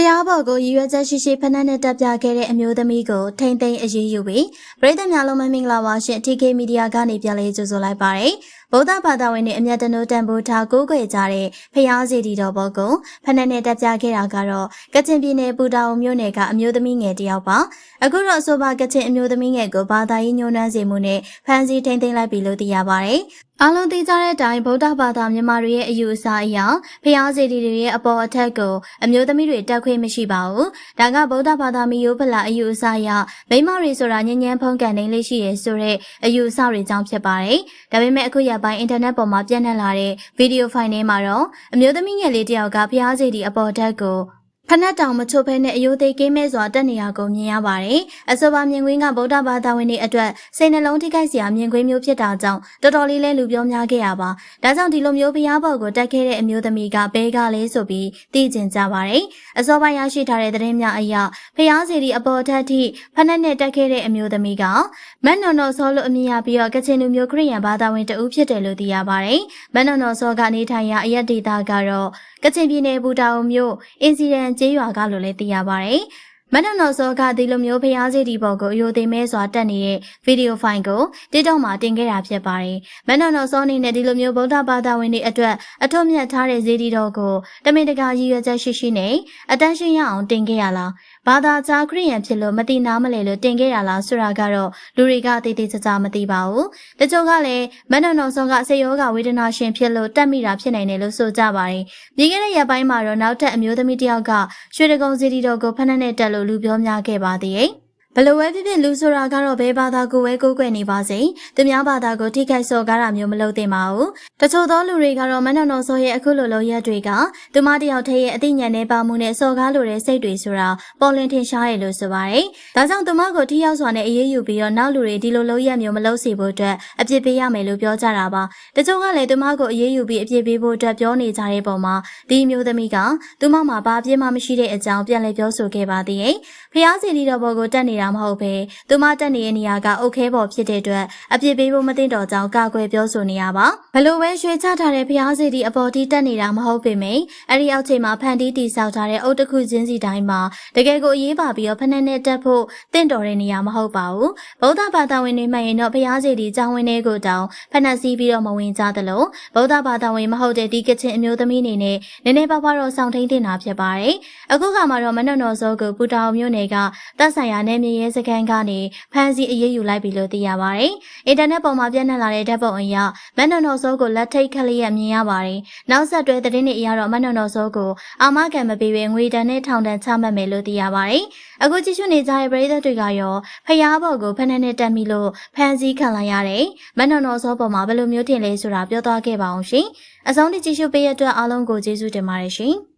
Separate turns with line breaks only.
ဖျားဘော်ကိုရည်ရွယ်ချက်ရှိရှိဖက်နှက်နဲ့တက်ပြခဲ့တဲ့အမျိုးသမီးကိုထိမ့်သိမ်းအရေးယူပြီးပြည်သူများလုံးမမင်္ဂလာပါရှင် TK Media ကနေပြန်လေးကြိုဆိုလိုက်ပါတယ် ဗုဒ္ဓဘာသာဝင်တွေအမျက်တနိုးတန်ဖိုးထားကိုးကွယ်ကြတဲ့ဖျားစီတီတော်ဘော်ကိုဖက်နှက်နဲ့တက်ပြခဲ့တာကတော့ကချင်ပြည်နယ်ပူတာအိုမြို့နယ်ကအမျိုးသမီးငယ်တစ်ယောက်ပါအခုတော့အဆိုပါကချင်အမျိုးသမီးငယ်ကိုဘာသာရေးညှိုးနှမ်းစေမှုနဲ့ဖမ်းဆီးထိမ့်သိမ်းလိုက်ပြီလို့သိရပါတယ်အားလုံးသိကြတဲ့အတိုင်းဗုဒ္ဓဘာသာမြန်မာတွေရဲ့အယူအဆအရဖျားစီတီတွေရဲ့အပေါ်အထက်ကိုအမျိုးသမီးတွေတက်ခွင့်မရှိပါဘူး။ဒါကဗုဒ္ဓဘာသာမီယိုဖလာအယူအဆအရမိန်းမတွေဆိုတာညဉ့်ညဉ့်ဖုံးကန်နေလေးရှိရဆိုတဲ့အယူအဆတွေကြောင့်ဖြစ်ပါတယ်။ဒါပေမဲ့အခုရပိုင်းအင်တာနက်ပေါ်မှာပြန့်နှံ့လာတဲ့ဗီဒီယိုဖိုင်ထဲမှာတော့အမျိုးသမီးငယ်လေးတစ်ယောက်ကဖျားစီတီအပေါ်ထက်ကို ဖနက်တောင်မချို့ဖဲနဲ့အယိုသေးကင်းမဲ့စွာတက်နေရကိုမြင်ရပါတယ်။အဆိုပါမြင်ကွင်းကဗုဒ္ဓဘာသာဝင်တွေအတွက်စိတ်နှလုံးထိခိုက်စရာမြင်ကွင်းမျိုးဖြစ်တာကြောင့်တော်တော်လေးလဲလူပြောများခဲ့ရပါ။ဒါကြောင့်ဒီလိုမျိုးဖျားဘော်ကိုတက်ခဲ့တဲ့အမျိုးသမီးကဘဲကလေးဆိုပြီးသိကျင်ကြပါတယ်။အစောပိုင်းရရှိထားတဲ့သတင်းများအရဖျားစီဒီအပေါ်ထက်ထိဖနက်နဲ့တက်ခဲ့တဲ့အမျိုးသမီးကမန်နော်နော်ဆောလို့အမည်ရပြီးတော့ကချင်လူမျိုးခရစ်ယာန်ဘာသာဝင်တဦးဖြစ်တယ်လို့သိရပါတယ်။မန်နော်နော်ဆောကနေထိုင်ရာအရက်ဒေတာကတော့ကချင်ပြည်နယ်ဘူတာအုံမြို့အင်စီဒန်ကျေးရွာကလို့လည်းသိရပါတယ်။ မနက်နော်စောကဒီလိုမျိုးဖျားစီဒီပေါ်ကိုအယိုသိမဲစွာတက်နေတဲ့ဗီဒီယိုဖိုင်ကို TikTok မှာတင်ခဲ့တာဖြစ်ပါတယ်။မနက်နော်စောအနေနဲ့ဒီလိုမျိုးဗုဒ္ဓဘာသာဝင်တွေအတွက်အထွတ်မြတ်ထားတဲ့ဇေဒီတော်ကိုတမင်တကာရည်ရွယ်ချက်ရှိရှိနဲ့အတန်းရှင်းရအောင်တင်ခဲ့ရလား။ဘာသာကြားခရိယန်ဖြစ်လို့မတိနာမလဲလို့တင်ခဲ့ရလားဆိုတာကတော့လူတွေကသိသိကြကြမသိပါဘူး။တချို့ကလည်းမနက်နော်စောကစေယောဂဝေဒနာရှင်ဖြစ်လို့တက်မိတာဖြစ်နိုင်တယ်လို့ဆိုကြပါတယ်။ဒီကနေ့ရက်ပိုင်းမှာတော့နောက်ထပ်အမျိုးသမီးတစ်ယောက်ကရွှေတကုံဇေဒီတော်ကိုဖဏနဲ့တက်လို့လူပြောများခဲ့ပါသေးတယ်။ ဘလို့ဝဲဖြစ်ဖြစ်လူဆိုတာကတော့ဘယ်ဘာသာကိုဝဲကိုးကွယ်နေပါစေသူများဘာသာကိုထိခိုက်စော်ကားတာမျိုးမလုပ်သင့်ပါဘူးတချို့သောလူတွေကတော့မနှောင်နှောဆိုရဲ့အခုလိုလိုရက်တွေကသူမတယောက်တည်းရဲ့အသိဉာဏ်နဲ့ပါမှုနဲ့စော်ကားလိုတဲ့စိတ်တွေဆိုတာပေါ်လင်းထင်ရှားရလို့ဆိုပါတယ်ဒါကြောင့်သူမကိုထိရောက်စွာနဲ့အေးအေးယူပြီးတော့နောက်လူတွေဒီလိုလိုရက်မျိုးမလုပ်စေဖို့အတွက်အပြစ်ပေးရမယ်လို့ပြောကြတာပါတချို့ကလည်းသူမကိုအေးအေးယူပြီးအပြစ်ပေးဖို့အတွက်ပြောနေကြတဲ့ပုံမှာဒီမျိုးသမီးကသူမမှာဘာအပြစ်မှမရှိတဲ့အကြောင်းပြန်လည်ပြောဆိုခဲ့ပါသေးတယ်ဖျားစီဒီတော်ဘောကိုတက်နေတာမဟုတ်ဘဲသူမတက်နေတဲ့နေရာကအုတ်ခဲပေါ်ဖြစ်တဲ့အတွက်အပြစ်ပေးဖို့မသိတော့ကြောင်းကာကွယ်ပြောဆိုနေရပါဘလို့ပဲရွှေချထားတဲ့ဖျားစီဒီအပေါ်တီးတက်နေတာမဟုတ်ပေမယ့်အဲ့ဒီအောက်ချိန်မှာဖန်တီးတီဆောက်ထားတဲ့အုတ်တစ်ခုချင်းစီတိုင်းမှာတကယ်ကိုအရေးပါပြီးတော့ဖနက်နဲ့တက်ဖို့တင့်တော်တဲ့နေရာမဟုတ်ပါဘူးဗုဒ္ဓဘာသာဝင်တွေမှရင်တော့ဖျားစီဒီကျောင်းဝင်းတွေကိုတောင်ဖနက်စီးပြီးတော့မဝင်ကြသလိုဗုဒ္ဓဘာသာဝင်မဟုတ်တဲ့ဒီကချင်အမျိုးသမီးအနေနဲ့နည်းနည်းပါးပါးတော့စောင့်ထိန်တင်တာဖြစ်ပါတယ်အခုကမှတော့မနှော့နော်စောကိုပူတာအောင်မျိုးနယ်ကတပ်ဆိုင်ရာနယ်မြေရဲစခန်းကနေဖမ်းဆီးအရေးယူလိုက်ပြီလို့သိရပါတယ်။အင်တာနက်ပေါ်မှာပြန့်နှံ့လာတဲ့ဓာတ်ပုံအရမန်နော်နော်ဆိုးကိုလက်ထိတ်ခက်လျက်မြင်ရပါတယ်။နောက်ဆက်တွဲသတင်းတွေအရတော့မန်နော်နော်ဆိုးကိုအာမခံမပေးဘဲငွေတန်နဲ့ထောင်ဒဏ်ချမှတ်မယ်လို့သိရပါတယ်။အခုကြည့်ရှုနေကြတဲ့ပရိသတ်တွေကရောဖျားဘော်ကိုဖမ်းနဲ့တက်မိလို့ဖမ်းဆီးခံလိုက်ရတယ်။မန်နော်နော်ဆိုးပေါ်မှာဘယ်လိုမျိုးထင်လဲဆိုတာပြောသွားခဲ့ပါအောင်ရှင်။အဆုံးထိကြည့်ရှုပေးရတဲ့အတွက်အားလုံးကိုကျေးဇူးတင်ပါတယ်ရှင်။